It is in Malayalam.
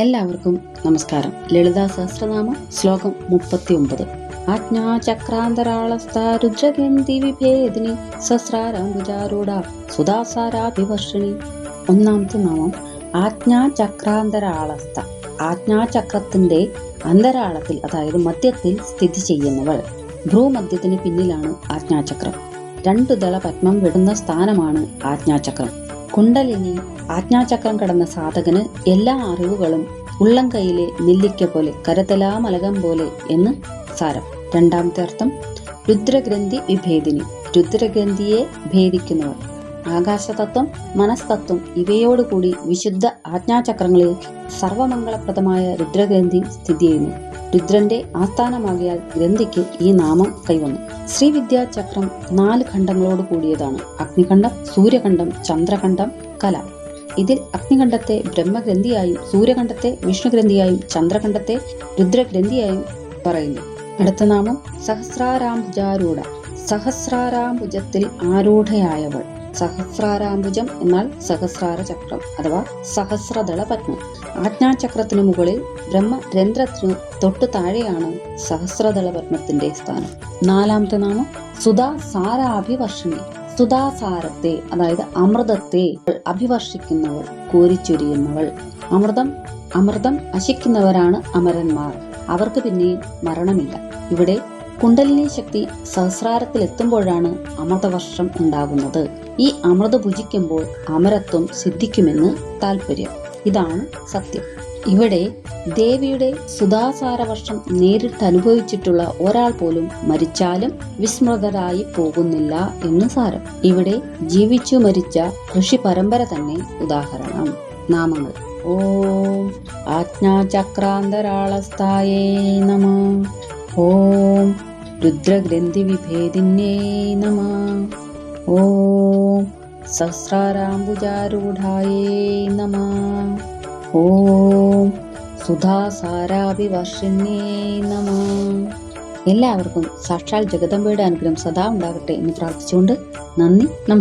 എല്ലാവർക്കും നമസ്കാരം. ലളിതാ സഹസ്രനാമം ശ്ലോകം മുപ്പത്തി ഒമ്പത് ആജ്ഞാചക്രാന്തരാളസ്ഥ രുദ്രഗന്ധി വിഭേദിനി സഹസ്രാരാംബുജാരൂഢ സുധാസാരാഭിവർഷിണി. ഒന്നാമത്തെ നാമം ആജ്ഞാചക്രാന്തരാളസ്ഥ. ആജ്ഞാചക്രത്തിന്റെ അന്തരാളത്തിൽ അതായത് മധ്യത്തിൽ സ്ഥിതി ചെയ്യുന്നവൾ. ഭ്രൂമധ്യത്തിന് പിന്നിലാണ് ആജ്ഞാചക്രം. രണ്ടു ദള പത്മം വിടുന്ന സ്ഥാനമാണ് ആജ്ഞാചക്രം. കുണ്ടലിനി ആജ്ഞാചക്രം കടന്ന സാധകന് എല്ലാ അറിവുകളും ഉള്ളം കൈയിലെ നെല്ലിക്ക പോലെ കരതലാമലകം പോലെ എന്ന് സാരം. രണ്ടാമത്തെ അർത്ഥം രുദ്രഗ്രന്ഥി വിഭേദിനി. രുദ്രഗ്രന്ഥിയെ ഭേദിക്കുന്നവർ. ആകാശതത്വം മനസ്തത്വം ഇവയോടുകൂടി വിശുദ്ധ ആജ്ഞാചക്രങ്ങളിൽ സർവമംഗളപ്രദമായ രുദ്രഗ്രന്ഥി സ്ഥിതി ചെയ്യുന്നു. രുദ്രന്റെ ആസ്ഥാനമാകിയാൽ ഗ്രന്ഥിക്ക് ഈ നാമം കൈവന്നു. ശ്രീവിദ്യാചക്രം നാല് ഖണ്ഡങ്ങളോട് കൂടിയതാണ്. അഗ്നിഖണ്ഡം സൂര്യഖണ്ഡം ചന്ദ്രഖണ്ഡം കല. ഇതിൽ അഗ്നികണ്ഠത്തെ ബ്രഹ്മഗ്രന്ഥിയായും സൂര്യകണ്ഠത്തെ വിഷ്ണുഗ്രന്ഥിയായും ചന്ദ്രകണ്ഠത്തെ രുദ്രഗ്രന്ഥിയായും പറയുന്നു. അടുത്ത നാമം സഹസ്രാരാംബുജാരൂഢ. സഹസ്രാരാംബുജത്തിൽ ആരൂഢയായവൾ. സഹസ്രാരാംബുജം എന്നാൽ സഹസ്രാര ചക്രം അഥവാ സഹസ്രദള പത്മം ആജ്ഞാചക്രത്തിനു മുകളിൽ ബ്രഹ്മരന്ധ്രത്തിനു തൊട്ടു താഴെയാണ് സഹസ്രദള പത്മത്തിന്റെ സ്ഥാനം. നാലാമത്തെ നാമം സുധാ സാരാഭിവർഷിണി സുധാസാരത്തെ അതായത് അമൃതത്തെ അഭിവർഷിക്കുന്നവൾ കോരിച്ചൊരിയുന്നവൾ. അമൃതം അമൃതം അശിക്കുന്നവരാണ് അമരന്മാർ. അവർക്ക് പിന്നെ മരണമില്ല. ഇവിടെ കുണ്ടലിനി ശക്തി സഹസ്രാരത്തിലെത്തുമ്പോഴാണ് അമൃതവർഷം ഉണ്ടാകുന്നത്. ഈ അമൃത ഭുജിക്കുമ്പോൾ അമരത്വം സിദ്ധിക്കുമെന്ന് താല്പര്യം ഇതാണ് സത്യം. ഇവിടെ ദേവിയുടെ സുധാസാരവർഷം നേരിട്ട് അനുഭവിച്ചിട്ടുള്ള ഒരാൾ പോലും മരിച്ചാലും വിസ്മൃതരായി പോകുന്നില്ല എന്ന് സാരം. ഇവിടെ ജീവിച്ചു മരിച്ച ഋഷി പരമ്പര തന്നെ ഉദാഹരണം നാമങ്ങൾ. ഓം ആജ്ഞാചക്രാന്തരാളസ്ഥായേ നമ. ഓം രുദ്രഗ്രന്ഥി വിഭേദിന്യേ നമ. ഓം സഹസ്രാരാംബുജാരൂഢായേ നമ. ഓം സുധാസാരാഭിവർഷിന്യേ നമ. എല്ലാവർക്കും സാക്ഷാൽ ജഗദമ്പയുടെ അനുഗ്രഹം സദാ ഉണ്ടാകട്ടെ എന്ന് പ്രാർത്ഥിച്ചുകൊണ്ട് നന്ദി നമസ്കാരം